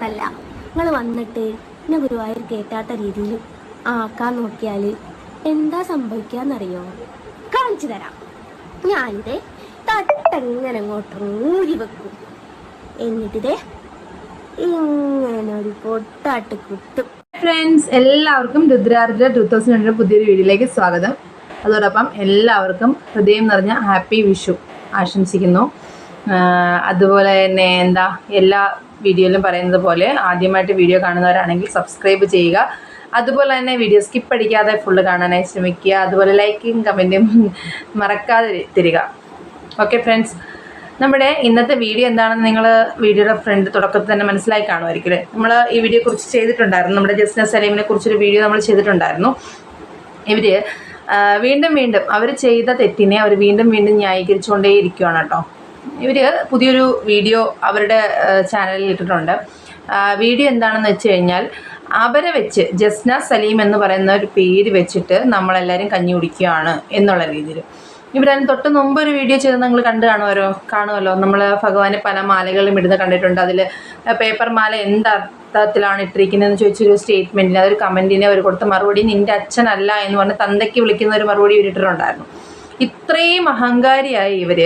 സ്വത്തല്ല നിങ്ങൾ വന്നിട്ട് എന്നെ ഗുരുവായൂർ കേട്ടാത്ത രീതിയിൽ ആക്കാൻ നോക്കിയാൽ എന്താ സംഭവിക്കാന്നറിയോ കാണിച്ചു തരാം. ഞാനിത് തട്ടങ്ങനെ അങ്ങോട്ട് ഊരി വെക്കും. എന്നിട്ടിതേ ഇങ്ങനെ ഒരു പൊട്ടാട്ട് കുത്തും. ഫ്രണ്ട്സ് എല്ലാവർക്കും രുദ്രാർജ ടൂ തൗസൻഡ് ട്വന്റി പുതിയൊരു വീഡിയോയിലേക്ക് സ്വാഗതം. അതോടൊപ്പം എല്ലാവർക്കും ഹൃദയം നിറഞ്ഞ ഹാപ്പി വിഷു ആശംസിക്കുന്നു. അതുപോലെ തന്നെ എന്താ എല്ലാ വീഡിയോയിലും പറയുന്നത് പോലെ ആദ്യമായിട്ട് വീഡിയോ കാണുന്നവരാണെങ്കിൽ സബ്സ്ക്രൈബ് ചെയ്യുക. അതുപോലെ തന്നെ വീഡിയോ സ്കിപ്പ് അടിക്കാതെ ഫുള്ള് കാണാനായി ശ്രമിക്കുക. അതുപോലെ ലൈക്കും കമന്റും മറക്കാതെ തരിക. ഓക്കെ ഫ്രണ്ട്സ് നമ്മുടെ ഇന്നത്തെ വീഡിയോ എന്താണെന്ന് നിങ്ങൾ വീഡിയോയുടെ ഫ്രണ്ട് തുടക്കത്തിൽ തന്നെ മനസ്സിലായി കാണുമായിരിക്കും നമ്മൾ ഈ വീഡിയോ കുറിച്ച് ചെയ്തിട്ടുണ്ടായിരുന്നു. നമ്മുടെ ജസ്ന സലീമിനെ കുറിച്ചൊരു വീഡിയോ നമ്മൾ ചെയ്തിട്ടുണ്ടായിരുന്നു. ഇവർ വീണ്ടും വീണ്ടും അവർ ചെയ്ത തെറ്റിനെ അവർ വീണ്ടും വീണ്ടും ന്യായീകരിച്ചുകൊണ്ടേ ഇരിക്കുകയാണ് കേട്ടോ. ഇവർ പുതിയൊരു വീഡിയോ അവരുടെ ചാനലിൽ ഇട്ടിട്ടുണ്ട്. വീഡിയോ എന്താണെന്ന് വെച്ച് കഴിഞ്ഞാൽ അവരെ വെച്ച് ജസ്ന സലീം എന്ന് പറയുന്ന ഒരു പേര് വെച്ചിട്ട് നമ്മളെല്ലാവരും കഞ്ഞി കുടിക്കുകയാണ് എന്നുള്ള രീതിയിൽ. ഇവരതിന് തൊട്ട് മുമ്പ് ഒരു വീഡിയോ ചെയ്ത് നിങ്ങൾ കണ്ടു കാണുമല്ലോ കാണുമല്ലോ നമ്മൾ ഭഗവാന് പല മാലകളും ഇടുന്ന കണ്ടിട്ടുണ്ട്. അതിൽ പേപ്പർ മാല എന്തർത്ഥത്തിലാണ് ഇട്ടിരിക്കുന്നതെന്ന് ചോദിച്ചൊരു സ്റ്റേറ്റ്മെന്റിന് അതൊരു കമന്റിന് അവർ കൊടുത്ത മറുപടി നിന്റെ അച്ഛനല്ല എന്ന് പറഞ്ഞ് തന്തയ്ക്ക് വിളിക്കുന്ന ഒരു മറുപടി ഇവരിട്ടിട്ടുണ്ടായിരുന്നു ഇത്രയും അഹങ്കാരിയായി ഇവർ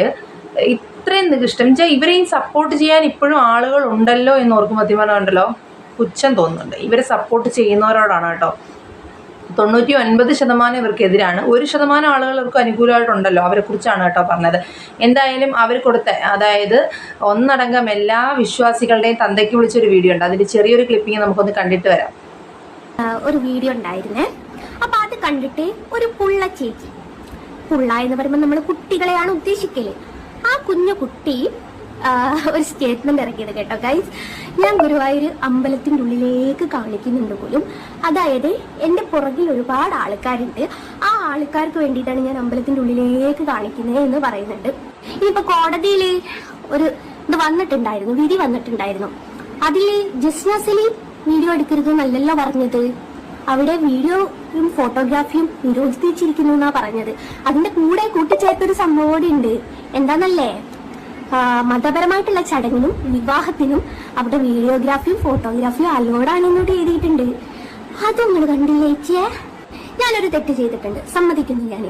ഇത്രയും നികൃഷ്ടം. വെച്ചാൽ ഇവരെയും സപ്പോർട്ട് ചെയ്യാൻ ഇപ്പോഴും ആളുകൾ ഉണ്ടല്ലോ എന്ന് ഓർക്കുമ്പോൾ തീരുമാനമുണ്ടല്ലോ പുച്ഛം തോന്നുന്നുണ്ട്. ഇവരെ സപ്പോർട്ട് ചെയ്യുന്നവരോടാണ് കേട്ടോ. തൊണ്ണൂറ്റി ഒൻപത് ശതമാനം ഇവർക്കെതിരാണ്. ഒരു ശതമാനം ആളുകൾ ഇവർക്ക് അനുകൂലമായിട്ടുണ്ടല്ലോ. അവരെക്കുറിച്ചാണ് കേട്ടോ പറഞ്ഞത്. എന്തായാലും അവർ കൊടുത്ത അതായത് ഒന്നടങ്കം എല്ലാ വിശ്വാസികളുടെയും തന്തയ്ക്ക് വിളിച്ചൊരു വീഡിയോ ഉണ്ട്. അതിന്റെ ചെറിയൊരു ക്ലിപ്പിംഗ് നമുക്കൊന്ന് കണ്ടിട്ട് വരാം. ഒരു വീഡിയോ ഉണ്ടായിരുന്നേ. അപ്പൊ അത് കണ്ടിട്ട് ഒരു പുള്ള ചേച്ചി. പുള്ള എന്ന് പറയുമ്പോൾ നമ്മൾ കുട്ടികളെയാണ് ഉദ്ദേശിക്കൽ. ആ കുഞ്ഞു കുട്ടി ഒരു സ്റ്റേറ്റ്മെന്റ് ഇറക്കിയത് കേട്ടോ ഗൈസ് ഞാൻ ഗുരുവായൂർ അമ്പലത്തിന്റെ ഉള്ളിലേക്ക് കാണിക്കുന്നുണ്ട് പോലും. അതായത് എന്റെ പുറകിൽ ഒരുപാട് ആൾക്കാരുണ്ട്. ആ ആൾക്കാർക്ക് വേണ്ടിയിട്ടാണ് ഞാൻ അമ്പലത്തിന്റെ ഉള്ളിലേക്ക് കാണിക്കുന്നത് എന്ന് പറയുന്നുണ്ട്. ഇനിയിപ്പോൾ കോടതിയിൽ ഒരു ഇത് വന്നിട്ടുണ്ടായിരുന്നു വിധി വന്നിട്ടുണ്ടായിരുന്നു. അതിൽ ജസ്ന വീഡിയോ എടുക്കരുത് എന്നല്ലല്ലോ പറഞ്ഞത്. അവിടെ വീഡിയോയും ഫോട്ടോഗ്രാഫിയും നിരോധിച്ചിരിക്കുന്നു എന്നാ പറഞ്ഞത്. അതിന്റെ കൂടെ കൂട്ടിച്ചേർത്തൊരു സംഭവം കൂടി ഉണ്ട്. എന്താന്നല്ലേ മതപരമായിട്ടുള്ള ചടങ്ങിനും വിവാഹത്തിനും അവിടെ വീഡിയോഗ്രാഫിയും ഫോട്ടോഗ്രാഫിയും അലോഡാണ് എന്നോട് എഴുതിയിട്ടുണ്ട്. അതും നിങ്ങൾ കണ്ടില്ലേ ചേച്ചിയെ ഞാനൊരു തെറ്റ് ചെയ്തിട്ടുണ്ട്. സമ്മതിക്കുന്നു ഞാൻ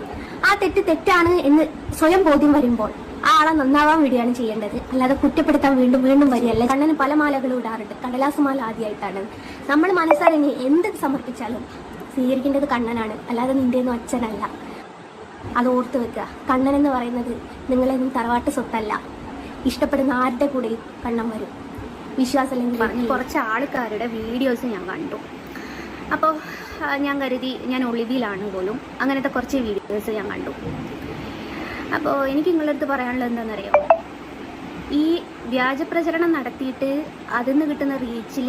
ആ തെറ്റ് തെറ്റാണ് എന്ന് സ്വയം ബോധ്യം വരുമ്പോൾ ആളെ നന്നാവാൻ വേണ്ടിയാണ് ചെയ്യേണ്ടത്. അല്ലാതെ കുറ്റപ്പെടുത്താൻ വീണ്ടും വീണ്ടും വരികയല്ല. കണ്ണന് പല മാലകളും ഇടാറുണ്ട്. കടലാസ് മാല ആദ്യമായിട്ടാണ് നമ്മൾ മനസ്സറിഞ്ഞ് എന്ത് സമർപ്പിച്ചാലും സ്വീകരിക്കേണ്ടത് കണ്ണനാണ്. അല്ലാതെ നിന്റെ ഒന്നും അച്ഛനല്ല. അത് ഓർത്ത് വെക്കുക കണ്ണൻ എന്ന് പറയുന്നത് നിങ്ങളെന്നും തറവാട്ട് സ്വത്തല്ല. ഇഷ്ടപ്പെടുന്ന ആരുടെ കൂടെ കണ്ണൻ വരും? വിശ്വാസമില്ലെങ്കിൽ പറഞ്ഞ് കുറച്ച് ആൾക്കാരുടെ വീഡിയോസ് ഞാൻ കണ്ടു. അപ്പോൾ ഞാൻ കരുതി ഞാൻ ഒളിവിലാണ് പോലും. അങ്ങനത്തെ കുറച്ച് വീഡിയോസ് ഞാൻ കണ്ടു. അപ്പോൾ എനിക്ക് നിങ്ങളുടെ അടുത്ത് പറയാനുള്ളത് എന്താണെന്നറിയോ? ഈ വ്യാജ പ്രചരണം നടത്തിയിട്ട് അതിൽ നിന്ന് കിട്ടുന്ന റീച്ചിൽ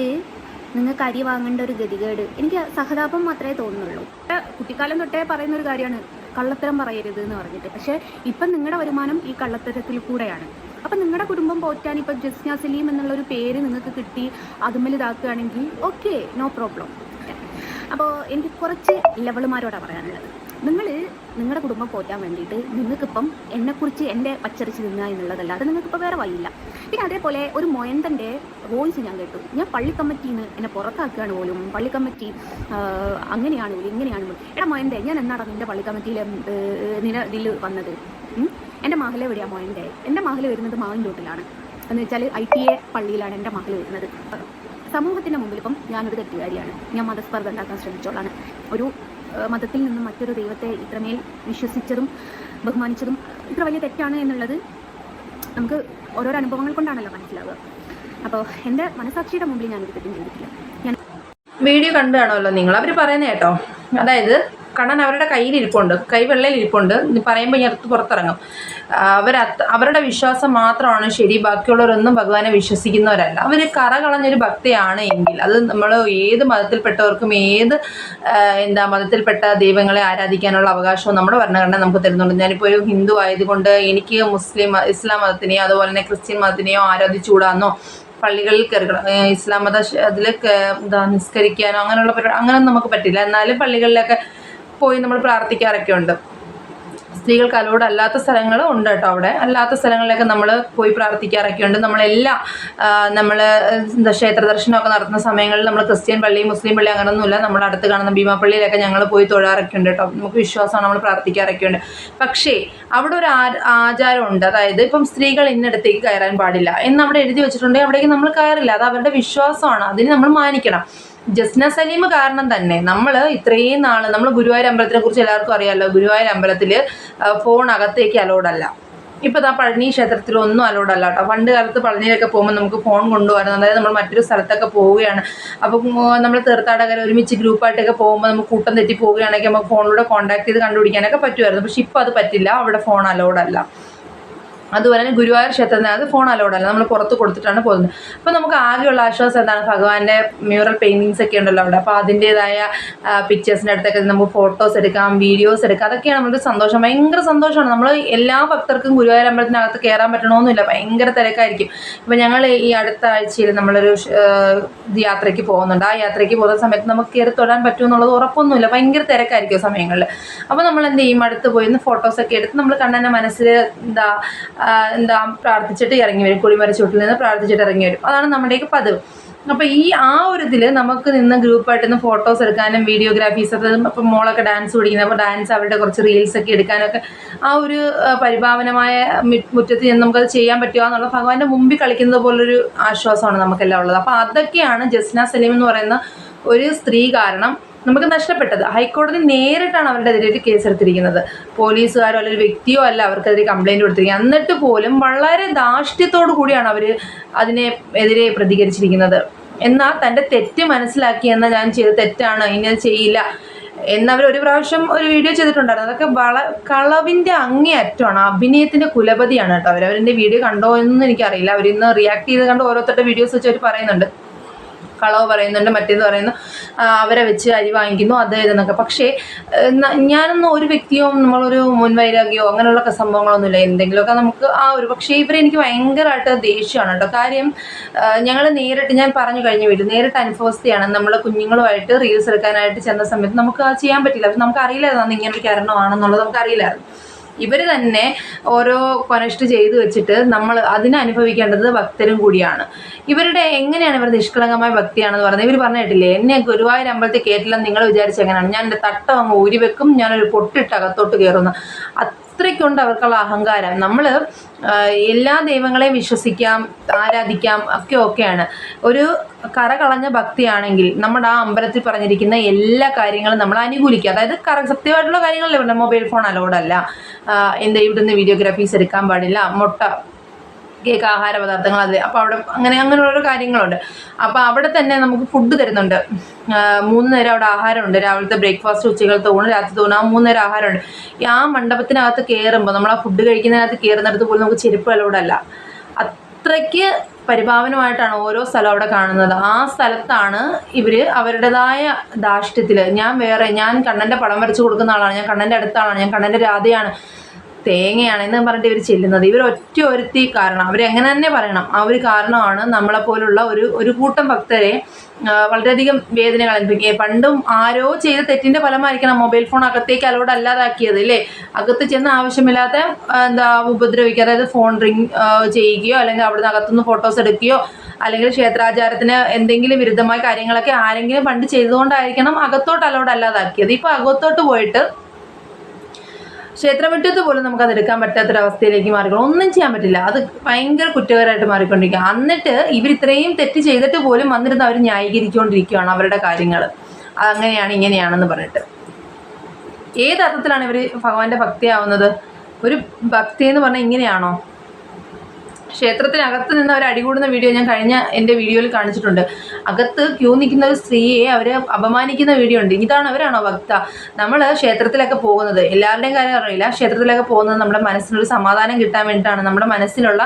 നിങ്ങൾക്ക് അരി വാങ്ങേണ്ട ഒരു ഗതികേട്. എനിക്ക് സഹതാപം മാത്രമേ തോന്നുന്നുള്ളൂ. കുട്ടിക്കാലം തൊട്ടേ പറയുന്ന ഒരു കാര്യമാണ്. കള്ളത്തരം പറയരുത് എന്ന് പറഞ്ഞിട്ട്. പക്ഷേ ഇപ്പം നിങ്ങളുടെ വരുമാനം ഈ കള്ളത്തരത്തിൽ കൂടെയാണ്. അപ്പം നിങ്ങളുടെ കുടുംബം പോറ്റാൻ ഇപ്പം ജസ്ന സലീം എന്നുള്ള ഒരു പേര് നിങ്ങൾക്ക് കിട്ടി അതുമ്മൽ ഇതാക്കുകയാണെങ്കിൽ ഓക്കെ നോ പ്രോബ്ലം അപ്പോൾ എനിക്ക് കുറച്ച് ലെവളുമാരോടാണ് പറയാനുള്ളത്. നിങ്ങൾ നിങ്ങളുടെ കുടുംബം പോറ്റാൻ വേണ്ടിയിട്ട് നിങ്ങൾക്കിപ്പം എന്നെക്കുറിച്ച് എന്റെ പച്ചരിച്ച് തിന്നുക എന്നുള്ളതല്ലാതെ നിങ്ങൾക്കിപ്പോൾ വേറെ വഴിയില്ല. പിന്നെ അതേപോലെ ഒരു മൊയന്തന്റെ വോയിസ് ഞാൻ കേട്ടു. ഞാൻ പള്ളി കമ്മിറ്റിയിൽ നിന്ന് എന്നെ പുറത്താക്കുകയാണ് പോലും. പള്ളി കമ്മിറ്റി അങ്ങനെയാണ് പോലും ഇങ്ങനെയാണ് പോലും. എടാ മൊയന്തേ ഞാൻ എന്നാണ് നിന്റെ പള്ളി കമ്മിറ്റിയിലെ നില ഇതിൽ വന്നത്? എന്റെ മഹല എവിടെയാണ് മൊയന്തേ? എന്റെ മഹല വരുന്നത് മാവിൻതോട്ടിലാണ് എന്ന് വെച്ചാൽ ഐ ടി എ പള്ളിയിലാണ് എന്റെ മഹല വരുന്നത്. സമൂഹത്തിന്റെ മുമ്പിൽ ഇപ്പം ഞാനൊരു തെറ്റുകാരിയാണ്. ഞാൻ മതസ്പർദ്ധ ഉണ്ടാക്കാൻ ശ്രമിച്ചോളാണ്. ഒരു മതത്തിൽ നിന്നും മറ്റൊരു ദൈവത്തെ ഇത്രമേൽ വിശ്വസിച്ചതും ബഹുമാനിച്ചതും ഇത്ര വലിയ തെറ്റാണ് എന്നുള്ളത് നമുക്ക് ഓരോരോ അനുഭവങ്ങൾ കൊണ്ടാണല്ലോ മനസ്സിലാവുക. അപ്പോൾ എന്റെ മനസാക്ഷിയുടെ മുമ്പിൽ ഞാനൊരു തെറ്റും ചെയ്തിട്ടില്ല. ഞാൻ വീഡിയോ കണ്ടു കാണുമല്ലോ നിങ്ങൾ അവർ പറയുന്നത് കേട്ടോ. അതായത് കണ്ണൻ അവരുടെ കയ്യിൽ ഇരിപ്പുണ്ട് കൈ വെള്ളയിലിരിപ്പുണ്ട്. ഇനി പറയുമ്പോൾ ഞാൻ അടുത്ത് പുറത്തിറങ്ങും. അവർ അവരുടെ വിശ്വാസം മാത്രമാണ് ശരി ബാക്കിയുള്ളവരൊന്നും ഭഗവാനെ വിശ്വസിക്കുന്നവരല്ല. അവർ കറ കളഞ്ഞൊരു ഭക്തിയാണ് എങ്കിൽ അത് നമ്മൾ ഏത് മതത്തിൽപ്പെട്ടവർക്കും ഏത് എന്താ മതത്തിൽപ്പെട്ട ദൈവങ്ങളെ ആരാധിക്കാനുള്ള അവകാശവും നമ്മുടെ ഭരണഘടന നമുക്ക് തരുന്നുണ്ട്. ഞാനിപ്പോൾ ഒരു ഹിന്ദു ആയതുകൊണ്ട് എനിക്ക് മുസ്ലിം ഇസ്ലാം മതത്തിനെയോ അതുപോലെ തന്നെ ക്രിസ്ത്യൻ മതത്തിനെയോ ആരാധിച്ചുകൂടാന്നോ പള്ളികളിൽ കയറി ഇസ്ലാം മത അതിൽ എന്താ നിസ്കരിക്കാനോ അങ്ങനെയുള്ള പരിപാടി അങ്ങനെയൊന്നും നമുക്ക് പറ്റില്ല. എന്നാലും പള്ളികളിലൊക്കെ പോയി നമ്മൾ പ്രാർത്ഥിക്കാറൊക്കെ ഉണ്ട്. സ്ത്രീകൾക്ക് അലോഡ് അല്ലാത്ത സ്ഥലങ്ങളും ഉണ്ട് കേട്ടോ അവിടെ. അല്ലാത്ത സ്ഥലങ്ങളിലൊക്കെ നമ്മൾ പോയി പ്രാർത്ഥിക്കാറൊക്കെ ഉണ്ട്. നമ്മളെല്ലാം നമ്മൾ ക്ഷേത്ര ദർശനമൊക്കെ നടത്തുന്ന സമയങ്ങളിൽ നമ്മൾ ക്രിസ്ത്യൻ പള്ളി മുസ്ലിം പള്ളി അങ്ങനെയൊന്നുമില്ല നമ്മുടെ അടുത്ത് കാണുന്ന ഭീമാപ്പള്ളിയിലൊക്കെ ഞങ്ങൾ പോയി തൊഴാറൊക്കെ ഉണ്ട് കേട്ടോ. നമുക്ക് വിശ്വാസമാണ് നമ്മൾ പ്രാർത്ഥിക്കാറൊക്കെ ഉണ്ട്. പക്ഷേ അവിടെ ഒരു ആചാരം ആചാരമുണ്ട്. അതായത് ഇപ്പം സ്ത്രീകൾ ഇന്നിടത്തേക്ക് കയറാൻ പാടില്ല. എന്ന് അവിടെ എഴുതി വെച്ചിട്ടുണ്ടെങ്കിൽ അവിടേക്ക് നമ്മൾ കയറില്ല. അത് അവരുടെ വിശ്വാസമാണ്. അതിന് നമ്മൾ മാനിക്കണം. ജസ്ന സലീം കാരണം തന്നെ. നമ്മൾ ഇത്രയും നാൾ നമ്മൾ ഗുരുവായൂർ അമ്പലത്തിനെ കുറിച്ച് എല്ലാവർക്കും അറിയാമല്ലോ ഗുരുവായൂർ അമ്പലത്തിൽ ഫോൺ അകത്തേക്ക് അലോഡല്ല അല്ല. ആ പഴനി ക്ഷേത്രത്തിൽ ഒന്നും അലോഡ് അല്ല കേട്ടോ പണ്ട് കാലത്ത് പഴനിയിലൊക്കെ പോകുമ്പോൾ നമുക്ക് ഫോൺ കൊണ്ടുപോകാൻ അതായത് നമ്മൾ മറ്റൊരു സ്ഥലത്തൊക്കെ പോവുകയാണ്. അപ്പം നമ്മൾ തീർത്ഥാടകർ ഒരുമിച്ച് ഗ്രൂപ്പായിട്ടൊക്കെ പോകുമ്പോൾ നമുക്ക് കൂട്ടം തെറ്റി പോവുകയാണെങ്കിൽ നമുക്ക് ഫോണിലൂടെ കോൺടാക്ട് ചെയ്ത് കണ്ടുപിടിക്കാനൊക്കെ പറ്റുമായിരുന്നു. പക്ഷെ ഇപ്പോൾ അത് പറ്റില്ല. അവിടെ ഫോൺ അലോഡ് അല്ല. അതുപോലെ തന്നെ ഗുരുവായൂർ ക്ഷേത്രത്തിനകത്ത് ഫോൺ അലോഡ് അല്ല. നമ്മൾ പുറത്ത് കൊടുത്തിട്ടാണ് പോകുന്നത്. അപ്പോൾ നമുക്ക് ആകെയുള്ള ആശ്വാസം എന്താണ്? ഭഗവാന്റെ മ്യൂറൽ പെയിന്റിങ്സ് ഒക്കെ ഉണ്ടല്ലോ അവിടെ. അപ്പോൾ അതിന്റെതായ പിക്ചേഴ്സിന്റെ അടുത്തൊക്കെ നമുക്ക് ഫോട്ടോസ് എടുക്കാം വീഡിയോസ് എടുക്കാം. അതൊക്കെയാണ് നമ്മുടെ സന്തോഷം. ഭയങ്കര സന്തോഷമാണ്. നമ്മൾ എല്ലാ ഭക്തർക്കും ഗുരുവായൂർ അമ്പലത്തിനകത്ത് കയറാൻ പറ്റണമെന്നില്ല ഭയങ്കര തിരക്കായിരിക്കും. ഇപ്പോൾ ഞങ്ങൾ ഈ അടുത്ത ആഴ്ചയിൽ നമ്മളൊരു യാത്രയ്ക്ക് പോകുന്നുണ്ട്. ആ യാത്രയ്ക്ക് പോകുന്ന സമയത്ത് നമുക്ക് കയറി തൊടാൻ പറ്റുമെന്നുള്ളത് ഉറപ്പൊന്നുമില്ല. ഭയങ്കര തിരക്കായിരിക്കും സമയങ്ങളിൽ അപ്പോൾ നമ്മൾ എന്ത് ചെയ്യും? അടുത്ത് പോയി ഫോട്ടോസൊക്കെ എടുത്ത് നമ്മൾ കണ്ണന്റെ മനസ്സിൽ എന്താ എന്താ പ്രാർത്ഥിച്ചിട്ട് ഇറങ്ങി വരും. കുളിമര ചുട്ടിൽ നിന്ന് പ്രാർത്ഥിച്ചിട്ട് ഇറങ്ങി വരും. അതാണ് നമ്മുടെയൊക്കെ പതിവ്. അപ്പോൾ ഈ ആ ഒരു ഇതിൽ നമുക്ക് നിന്ന് ഗ്രൂപ്പായിട്ട് നിന്ന് ഫോട്ടോസ് എടുക്കാനും വീഡിയോഗ്രാഫീസ് ഒക്കെ ഇപ്പം മോളൊക്കെ ഡാൻസ് പഠിക്കുന്നത് അപ്പോൾ ഡാൻസ് അവരുടെ കുറച്ച് റീൽസ് ഒക്കെ എടുക്കാനൊക്കെ ആ ഒരു പരിഭാവനമായ മുറ്റത്ത് ചെന്ന് നമുക്കത് ചെയ്യാൻ പറ്റുക എന്നുള്ള ഭഗവാന്റെ മുമ്പിൽ കളിക്കുന്നത് പോലൊരു ആശ്വാസമാണ് നമുക്കെല്ലാം ഉള്ളത്. അപ്പോൾ അതൊക്കെയാണ് ജസ്ന സലീം എന്ന് പറയുന്ന ഒരു സ്ത്രീ കാരണം നമുക്ക് നഷ്ടപ്പെട്ടത്. ഹൈക്കോടതി നേരിട്ടാണ് അവരുടെ എതിരെ കേസെടുത്തിരിക്കുന്നത്. പോലീസുകാരോ അല്ലെങ്കിൽ വ്യക്തിയോ അല്ല അവർക്കെതിരെ കംപ്ലൈന്റ് കൊടുത്തിരിക്കുന്നത്. എന്നിട്ട് പോലും വളരെ ധാർഷ്ട്യത്തോടു കൂടിയാണ് അവർ അതിനെ എതിരെ പ്രതികരിച്ചിരിക്കുന്നത്. എന്നാൽ തന്റെ തെറ്റ് മനസ്സിലാക്കി എന്നാൽ ഞാൻ ചെയ്ത തെറ്റാണ് ഇനി അത് ചെയ്യില്ല എന്നവർ ഒരു പ്രാവശ്യം ഒരു വീഡിയോ ചെയ്തിട്ടുണ്ടായിരുന്നു. അതൊക്കെ വള കളവിന്റെ അങ്ങേയറ്റമാണ് അഭിനയത്തിന്റെ കുലപതിയാണ് കേട്ടോ അവർ. അവരുടെ വീഡിയോ കണ്ടോ എന്നൊന്നും എനിക്കറിയില്ല. അവരിന്ന് റിയാക്ട് ചെയ്ത് കണ്ട് ഓരോരുത്തരുടെ വീഡിയോസ് വെച്ച് അവർ പറയുന്നുണ്ട്. കളവ് പറയുന്നുണ്ട് മറ്റേത് പറയുന്നു. അവരെ വെച്ച് അരി വാങ്ങിക്കുന്നു അത് ഇതെന്നൊക്കെ. പക്ഷേ ഞാനൊന്നും ഒരു വ്യക്തിയോ നമ്മളൊരു മുൻവൈരാഗ്യമോ അങ്ങനെയുള്ള സംഭവങ്ങളൊന്നുമില്ല. എന്തെങ്കിലുമൊക്കെ നമുക്ക് ആ ഒരു പക്ഷേ ഇവരെനിക്ക് ഭയങ്കരമായിട്ട് ദേഷ്യമാണ് കേട്ടോ. കാര്യം ഞങ്ങൾ നേരിട്ട് ഞാൻ പറഞ്ഞു കഴിഞ്ഞ വീട്ടിൽ നേരിട്ട് അനുഭവസ്ഥയാണ്. നമ്മൾ കുഞ്ഞുങ്ങളുമായിട്ട് റീൽസ് എടുക്കാനായിട്ട് ചെന്ന സമയത്ത് നമുക്ക് അത് ചെയ്യാൻ പറ്റില്ല. പക്ഷെ നമുക്ക് അറിയില്ലായിരുന്നു അന്ന് ഇങ്ങനെ ഒരു കാരണമാണെന്നുള്ളത് നമുക്ക് അറിയില്ലായിരുന്നു ഇവർ തന്നെ ഓരോ കൊനഷ്ട് ചെയ്തു വെച്ചിട്ട് നമ്മൾ അതിനെ അനുഭവിക്കേണ്ടത് ഭക്തരും കൂടിയാണ്. ഇവരുടെ എങ്ങനെയാണ് ഇവർ നിഷ്കളങ്കമായ ഭക്തിയാണെന്ന് പറയുന്നത്? ഇവർ പറഞ്ഞു കേട്ടില്ലേ എന്നെ ഗുരുവായൂർ അമ്പലത്തിൽ കയറ്റില്ലെന്ന് നിങ്ങൾ വിചാരിച്ച എങ്ങനെയാണ്? ഞാൻ എന്റെ തട്ടം അങ്ങ് ഊരി വെക്കും ഞാനൊരു പൊട്ടിട്ട് അകത്തോട്ട് കയറുന്നു അത്രയ്ക്കുണ്ട് അവർക്കുള്ള അഹങ്കാരം. നമ്മൾ എല്ലാ ദൈവങ്ങളെയും വിശ്വസിക്കാം ആരാധിക്കാം ഒക്കെ ഒക്കെയാണ്. ഒരു കറ കളഞ്ഞ ഭക്തിയാണെങ്കിൽ നമ്മുടെ ആ അമ്പലത്തിൽ പറഞ്ഞിരിക്കുന്ന എല്ലാ കാര്യങ്ങളും നമ്മൾ അനുകൂലിക്കുക. അതായത് കറ സത്യമായിട്ടുള്ള കാര്യങ്ങളല്ലേ മൊബൈൽ ഫോൺ അലോഡല്ല എന്താ ഇവിടുന്ന് വീഡിയോഗ്രാഫീസ് എടുക്കാൻ പാടില്ല. മുട്ട കേക്ക് ആഹാര പദാർത്ഥങ്ങൾ അത് അപ്പോൾ അവിടെ അങ്ങനെ അങ്ങനെയുള്ള കാര്യങ്ങളുണ്ട്. അപ്പോൾ അവിടെ തന്നെ നമുക്ക് ഫുഡ് തരുന്നുണ്ട്. മൂന്ന് നേരം അവിടെ ആഹാരമുണ്ട്. രാവിലത്തെ ബ്രേക്ക്ഫാസ്റ്റ് ഉച്ചകളത്തെ ഊണ് രാത്രി ഊണ് ആ മൂന്ന് നേരം ആഹാരമുണ്ട്. ആ മണ്ഡപത്തിനകത്ത് കയറുമ്പോൾ നമ്മൾ ആ ഫുഡ് കഴിക്കുന്നതിനകത്ത് കയറുന്നിടത്ത് പോലും നമുക്ക് ചെരുപ്പ് അല്ല. അത്രയ്ക്ക് പരിഭാവനമായിട്ടാണ് ഓരോ സ്ഥലം അവിടെ കാണുന്നത്. ആ സ്ഥലത്താണ് ഇവർ അവരുടേതായ ദാഷ്ട്യത്തിൽ ഞാൻ വേറെ ഞാൻ കണ്ണന്റെ പടം വരച്ച് കൊടുക്കുന്ന ആളാണ്. ഞാൻ കണ്ണന്റെ അടുത്ത ആളാണ്. ഞാൻ കണ്ണന്റെ രാധയാണ്. തേങ്ങയാണ് എന്ന് പറഞ്ഞിട്ട് ഇവർ ചെല്ലുന്നത്. ഇവർ ഒറ്റ ഒരുത്തി കാരണം. അവരെങ്ങനെ തന്നെ പറയണം. ആ ഒരു കാരണമാണ് നമ്മളെപ്പോലുള്ള ഒരു ഒരു കൂട്ടം ഭക്തരെ വളരെയധികം വേദനകൾ അനുഭവിക്കുക. പണ്ടും ആരോ ചെയ്ത തെറ്റിന്റെ ഫലമായിരിക്കണം മൊബൈൽ ഫോൺ അകത്തേക്ക് അലോഡ് അല്ലാതാക്കിയത് അല്ലേ? അകത്ത് ചെന്ന് ആവശ്യമില്ലാത്ത എന്താ ഉപദ്രവിക്കുക. അതായത് ഫോൺ റിങ് ചെയ്യുകയോ അല്ലെങ്കിൽ അവിടുന്ന് അകത്തുനിന്ന് ഫോട്ടോസ് എടുക്കുകയോ അല്ലെങ്കിൽ ക്ഷേത്രാചാരത്തിന് എന്തെങ്കിലും വിരുദ്ധമായ കാര്യങ്ങളൊക്കെ ആരെങ്കിലും പണ്ട് ചെയ്തുകൊണ്ടായിരിക്കണം അകത്തോട്ട് അലോഡ് അല്ലാതാക്കിയത്. ഇപ്പോൾ അകത്തോട്ട് പോയിട്ട് ക്ഷേത്രമുറ്റത്ത് പോലും നമുക്ക് അത് എടുക്കാൻ പറ്റാത്തൊരവസ്ഥയിലേക്ക് മാറിക്കണം ഒന്നും ചെയ്യാൻ പറ്റില്ല. അത് ഭയങ്കര കുറ്റകരമായിട്ട് മാറിക്കൊണ്ടിരിക്കുക. എന്നിട്ട് ഇവർ ഇത്രയും തെറ്റ് ചെയ്തിട്ട് പോലും വന്നിരുന്ന് അവർ ന്യായീകരിച്ചുകൊണ്ടിരിക്കുകയാണ് അവരുടെ കാര്യങ്ങൾ. അങ്ങനെയാണ് ഇങ്ങനെയാണെന്ന് പറഞ്ഞിട്ട്. ഏത് അർത്ഥത്തിലാണ് ഇവർ ഭഗവാന്റെ ഭക്തിയാവുന്നത്? ഒരു ഭക്തി എന്ന് പറഞ്ഞാൽ ഇങ്ങനെയാണോ? ക്ഷേത്രത്തിനകത്ത് നിന്ന് അവർ അടികൂടുന്ന വീഡിയോ ഞാൻ കഴിഞ്ഞ എന്റെ വീഡിയോയിൽ കാണിച്ചിട്ടുണ്ട്. അകത്ത് ക്യൂ നിൽക്കുന്ന ഒരു സ്ത്രീയെ അവർ അപമാനിക്കുന്ന വീഡിയോ ഉണ്ട്. ഇതാണ് അവരാണോ ഭക്ത നമ്മൾ ക്ഷേത്രത്തിലൊക്കെ പോകുന്നത്. എല്ലാവരുടെയും കാര്യം അറിയില്ല. ക്ഷേത്രത്തിലൊക്കെ പോകുന്നത് നമ്മുടെ മനസ്സിനൊരു സമാധാനം കിട്ടാൻ വേണ്ടിയിട്ടാണ്. നമ്മുടെ മനസ്സിലുള്ള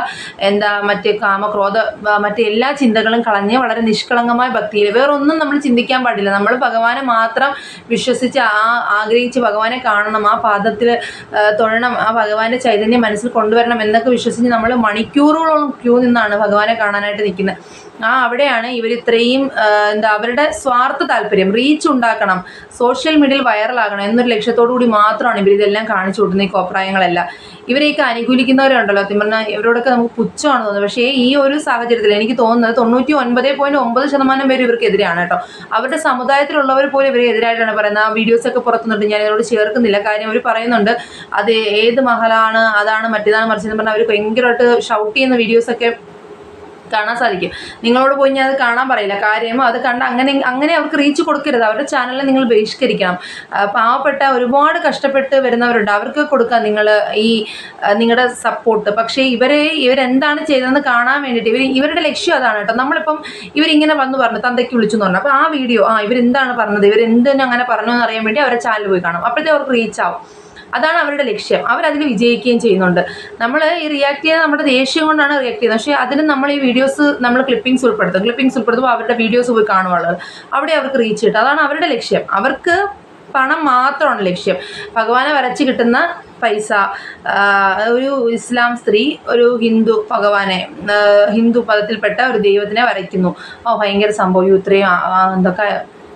എന്താ മറ്റേ കാമക്രോധ മറ്റേ എല്ലാ ചിന്തകളും കളഞ്ഞ് വളരെ നിഷ്കളങ്കമായ ഭക്തിയിൽ. വേറൊന്നും നമ്മൾ ചിന്തിക്കാൻ പാടില്ല. നമ്മൾ ഭഗവാനെ മാത്രം വിശ്വസിച്ച് ആഗ്രഹിച്ച് ഭഗവാനെ കാണണം ആ പാദത്തിൽ തൊഴണം ആ ഭഗവാന്റെ ചൈതന്യം മനസ്സിൽ കൊണ്ടുവരണം എന്നൊക്കെ വിശ്വസിച്ച് നമ്മൾ മണിക്കൂറുകളോളം ക്യൂ നിന്നാണ് ഭഗവാനെ കാണാനായിട്ട് നിൽക്കുന്നത് ആ അവിടെയാണ് ഇവർ ഇത്രയും എന്താ അവരുടെ സ്വാർത്ഥ താല്പര്യം റീച്ച് ഉണ്ടാക്കണം സോഷ്യൽ മീഡിയയിൽ വൈറലാകണം എന്നൊരു ലക്ഷ്യത്തോടു കൂടി മാത്രമാണ് ഇവർ ഇതെല്ലാം കാണിച്ചു കൊടുക്കുന്ന ഈ കോപ്രായങ്ങളെല്ലാം. ഇവരെയൊക്കെ അനുകൂലിക്കുന്നവരുണ്ടല്ലോ സത്യം പറഞ്ഞാൽ ഇവരോടൊക്കെ നമുക്ക് പുച്ഛമാണ് തോന്നുന്നത് പക്ഷേ ഈ ഒരു സാഹചര്യത്തിൽ എനിക്ക് തോന്നുന്നത് തൊണ്ണൂറ്റി ഒൻപത് പോയിന്റ് ഒമ്പത് ശതമാനം പേര് ഇവർക്കെതിരെയാണ് കേട്ടോ. അവരുടെ സമുദായത്തിലുള്ളവർ പോലും ഇവരെ എതിരായിട്ടാണ് പറയുന്നത്. ആ വീഡിയോസൊക്കെ പുറത്തുനിന്നുണ്ട് ഞാൻ ഇതിനോട് ചേർക്കുന്നില്ല. കാര്യം അവർ പറയുന്നുണ്ട് അത് ഏത് മഹലാണ് അതാണ് മറ്റേതാണ് മറിച്ചെന്ന് പറഞ്ഞാൽ അവർ ഭയങ്കരമായിട്ട് ഷൗട്ട് ചെയ്യുന്ന വീഡിയോസൊക്കെ കാണാൻ സാധിക്കും. നിങ്ങളോട് പോയി ഞാൻ അത് കാണാൻ പറയില്ല. കാര്യം അത് കണ്ട് അങ്ങനെ അങ്ങനെ അവർക്ക് റീച്ച് കൊടുക്കരുത്. അവരുടെ ചാനലിൽ നിങ്ങൾ ബഹിഷ്കരിക്കണം. പാവപ്പെട്ട ഒരുപാട് കഷ്ടപ്പെട്ട് വരുന്നവരുണ്ട്. അവർക്ക് കൊടുക്കാം നിങ്ങൾ ഈ നിങ്ങളുടെ സപ്പോർട്ട് പക്ഷേ ഇവരെ ഇവരെന്താണ് ചെയ്തതെന്ന് കാണാൻ വേണ്ടിയിട്ട് ഇവർ ഇവരുടെ ലക്ഷ്യം അതാണ് കേട്ടോ. നമ്മളിപ്പം ഇവരിങ്ങനെ വന്ന് പറഞ്ഞു തന്തയ്ക്ക് വിളിച്ചു എന്ന് പറഞ്ഞു. അപ്പോൾ ആ വീഡിയോ ആ ഇവരെന്താണ് പറഞ്ഞത്? ഇവരെന്തിനും അങ്ങനെ പറഞ്ഞു എന്നറിയാൻ വേണ്ടി അവരുടെ ചാനൽ പോയി കാണും. അപ്പോഴത്തെ അവർക്ക് റീച്ച് ആവും. അതാണ് അവരുടെ ലക്ഷ്യം. അവരതിൽ വിജയിക്കുകയും ചെയ്യുന്നുണ്ട്. നമ്മൾ ഈ റിയാക്ട് ചെയ്യുന്നത് നമ്മുടെ ദേഷ്യം കൊണ്ടാണ് റിയാക്ട് ചെയ്യുന്നത്. പക്ഷേ അതിന് നമ്മൾ ഈ വീഡിയോസ് നമ്മൾ ക്ലിപ്പിംഗ്സ് ഉൾപ്പെടുത്തും. ക്ലിപ്പിംഗ്സ് ഉൾപ്പെടുത്തുമ്പോൾ അവരുടെ വീഡിയോസ് പോയി കാണുവാണ് അവിടെ അവർക്ക് റീച്ച് കിട്ടും. അതാണ് അവരുടെ ലക്ഷ്യം. അവർക്ക് പണം മാത്രമാണ് ലക്ഷ്യം. ഭഗവാനെ വരച്ച് കിട്ടുന്ന പൈസ ഒരു ഇസ്ലാം സ്ത്രീ ഒരു ഹിന്ദു ഭഗവാനെ ഹിന്ദു പദത്തിൽപ്പെട്ട ഒരു ദൈവത്തിനെ വരയ്ക്കുന്നു. ഓ ഭയങ്കര സംഭവം. ഇത്രയും എന്തൊക്കെ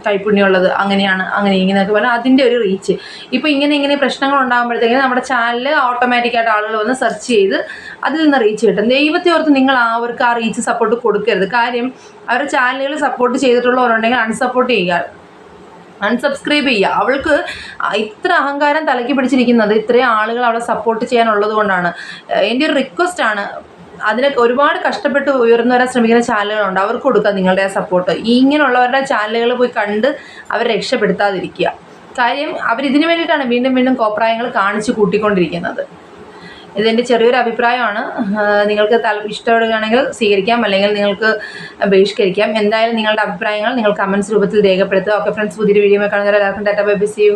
കൈപ്പുണ്യമുള്ളത് അങ്ങനെയാണ് അങ്ങനെ ഇങ്ങനെയൊക്കെ പറഞ്ഞാൽ അതിന്റെ ഒരു റീച്ച് ഇപ്പോൾ ഇങ്ങനെ ഇങ്ങനെ പ്രശ്നങ്ങൾ ഉണ്ടാകുമ്പോഴത്തേക്കും നമ്മുടെ ചാനൽ ഓട്ടോമാറ്റിക്കായിട്ട് ആളുകൾ വന്ന് സെർച്ച് ചെയ്ത് അതിൽ നിന്ന് റീച്ച് കിട്ടും. ദൈവത്തെ ഓർത്ത് നിങ്ങൾ അവർക്ക് ആ റീച്ച് സപ്പോർട്ട് കൊടുക്കരുത്. കാര്യം അവരുടെ ചാനലുകൾ സപ്പോർട്ട് ചെയ്തിട്ടുള്ളവരുണ്ടെങ്കിൽ അൺസപ്പോർട്ട് ചെയ്യുക. അൺസബ്സ്ക്രൈബ് ചെയ്യുക. അവൾക്ക് ഇത്ര അഹങ്കാരം തലയ്ക്ക് പിടിച്ചിരിക്കുന്നത് ഇത്രയും ആളുകൾ അവളെ സപ്പോർട്ട് ചെയ്യാനുള്ളത് കൊണ്ടാണ്. എന്റെ ഒരു റിക്വസ്റ്റാണ് അതിനെ ഒരുപാട് കഷ്ടപ്പെട്ട് ഉയർന്നു വരാൻ ശ്രമിക്കുന്ന ചാനലുകളുണ്ട്. അവർക്ക് കൊടുക്കുക നിങ്ങളുടെ ആ സപ്പോർട്ട് ഇങ്ങനെയുള്ളവരുടെ ചാനലുകൾ പോയി കണ്ട് അവരെ രക്ഷപ്പെടുത്താതിരിക്കുക. കാര്യം അവരിതിനു വേണ്ടിയിട്ടാണ് വീണ്ടും വീണ്ടും കോപ്രായങ്ങൾ കാണിച്ചു കൂട്ടിക്കൊണ്ടിരിക്കുന്നത്. ഇതെന്റെ ചെറിയൊരു അഭിപ്രായമാണ്. നിങ്ങൾക്ക് തല ഇഷ്ടപ്പെടുകയാണെങ്കിൽ സ്വീകരിക്കാം അല്ലെങ്കിൽ നിങ്ങൾക്ക് ബഹിഷ്കരിക്കാം. എന്തായാലും നിങ്ങളുടെ അഭിപ്രായങ്ങൾ നിങ്ങൾ കമൻസ് രൂപത്തിൽ രേഖപ്പെടുത്തുക. ഓക്കെ ഫ്രണ്ട്സ് പുതിയൊരു വീഡിയോ കാണുന്നവരെ എല്ലാവർക്കും tata bye B C U